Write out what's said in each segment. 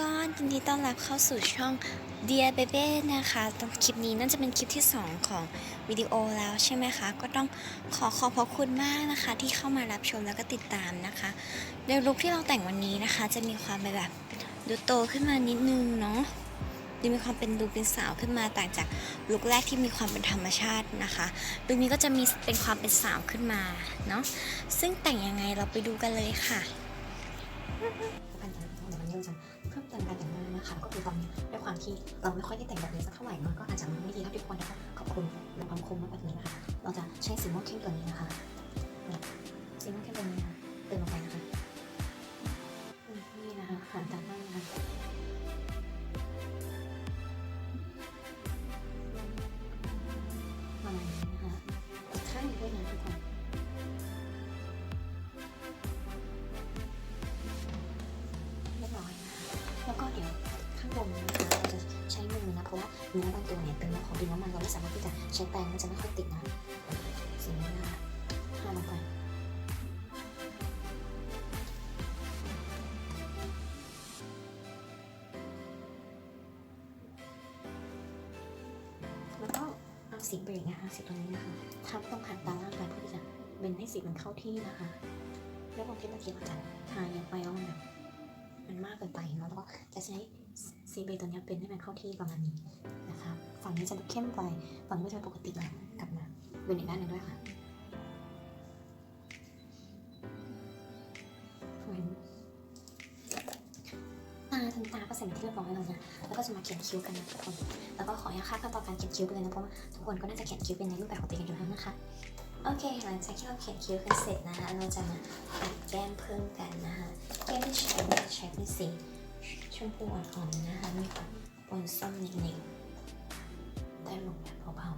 ก็ยินดีต้อนรับเข้าสู่ช่อง Dear Baby นะคะตอนคลิปนี้น่าจะเป็นคลิปที่ 2 ของวิดีโอแล้วใช่ไหมคะ ก็ต้องขอขอบพระคุณมากนะคะ ที่เข้ามารับชมแล้วก็ติดตามนะคะโดยลุคที่เราแต่งวันนี้นะคะ จะมีความเป็นแบบดูโตขึ้นมานิดนึงเนาะดูมีความเป็นดูเป็นสาวขึ้นมาต่างจากลุคแรกที่มีความเป็นธรรมชาตินะคะลุคนี้ก็จะมีเป็นความเป็นสาวขึ้นมาเนาะซึ่งแต่งยังไงเราไปดูกันเลยค่ะ การแต่งหน้าเดี๋ยววันนี้เราจะเพิ่มเติมการแต่งหน้านะคะก็คือตอนนี้ด้วยความที่เราไม่ค่อยได้แต่งแบบนี้สักเท่าไหร่เนาะก็อาจจะไม่ดีเท่าที่ควรนะคะขอบคุณในความคมมาแบบนี้นะคะ เราจะใช้สีม่วงเข้มตัวนี้นะคะ เนื้อบางตัวเนี่ยเป็นเนื้อของดินน้ำมันเราไม่สามารถที่จะใช้แปรงมันจะไม่ค่อยติดนะสีนี้นะคะทาลงไปแล้วก็เอาสีเบรกนะคะสีตรงนี้นะคะทับตรงหางตาล่างไปเพื่อที่จะเบนให้สีมันเข้าที่นะคะ แล้วบางทีบางทีเราจะทายอะไปแล้วมันแบบมันมากเกินไปเนอะแล้วก็จะใช้ ซีเบตัวนี้เป็นให้มันเข้าที่ประมาณนี้นะคะฝั่งนี้จะดูเข้มไปฝั่งนี้ก็จะปกติแล้วกลับมาเป็นอีกด้านหนึ่งด้วยค่ะตาถึงตาก็เสร็จที่เรียบร้อยแล้วนะแล้วก็จะมาเขียนคิ้วกันนะทุกคน แล้วก็ขออนุญาตค่าขั้นตอนการเขียนคิ้วไปเลยนะเพราะว่าทุกคนก็น่าจะเขียนคิ้วเป็นในรูปแบบของตัวเองอยู่แล้วนะคะโอเค หลังจากที่เราเขียนคิ้วกันเสร็จนะคะเราจะมาปัดแก้มเพิ่มกันนะคะแก้มที่ใช้เนี่ยใช้เป็นสี ชมพูอ่อนๆนะคะมีความปนส้มนิดๆได้ลงแบบเบา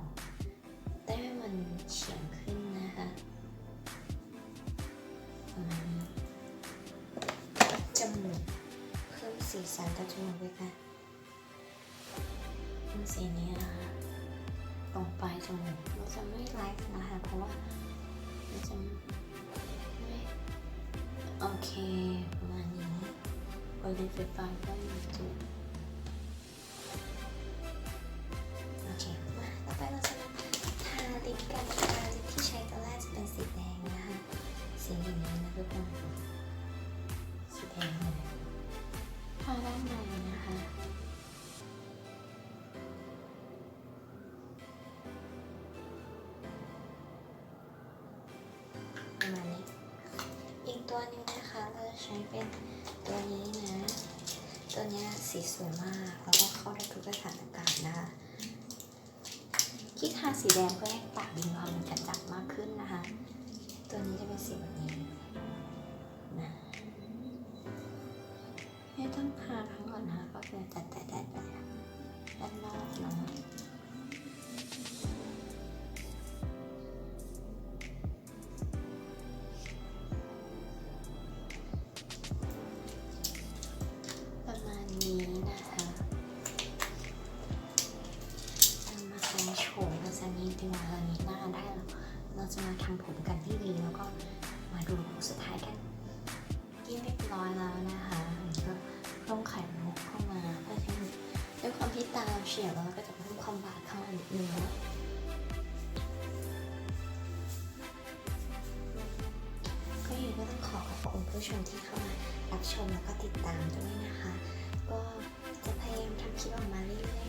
ๆได้ให้มันเฉียงขึ้นนะคะประมาณนี้จมูกเพิ่มสีสันต่อจมูกด้วยค่ะเพิ่มสีนี้นะคะตรงปลายจมูกเราจะไม่ไลฟ์นะคะเพราะว่ามันจะไม่โอเคประมาณนี้ บริเว ตัวนี้นะคะเราจะใช้เป็นตัวนี้นะ ตัวนี้สีสวยมาก แล้วก็เข้าได้ทุกสถานการณ์นะคะคิดทาสีแดงเพื่อให้ปากมีความกระจัดมากขึ้นนะคะ ตัวนี้จะเป็นสีแบบนี้ วิทยาเานี้หน้าได้แล้ว เราจะมาทำผมกันที่ดีแล้วก็มาดูสุดท้ายกันเที่ยเรียบร้อยแล้วนะคะก็ต้องไขมุกเข้ามาเพื่อที่ด้วยความที่ตาเราเฉียบแล้วก็จะเพิ่มความบาดเข้ามาอีกนึงก็ยังก็ต้องขอขอบคุณผู้ชมที่เข้ามารับชมแล้วก็ติดตามด้วยนะคะ ก็จะพยายามทำคลิปออกมาเรื่อย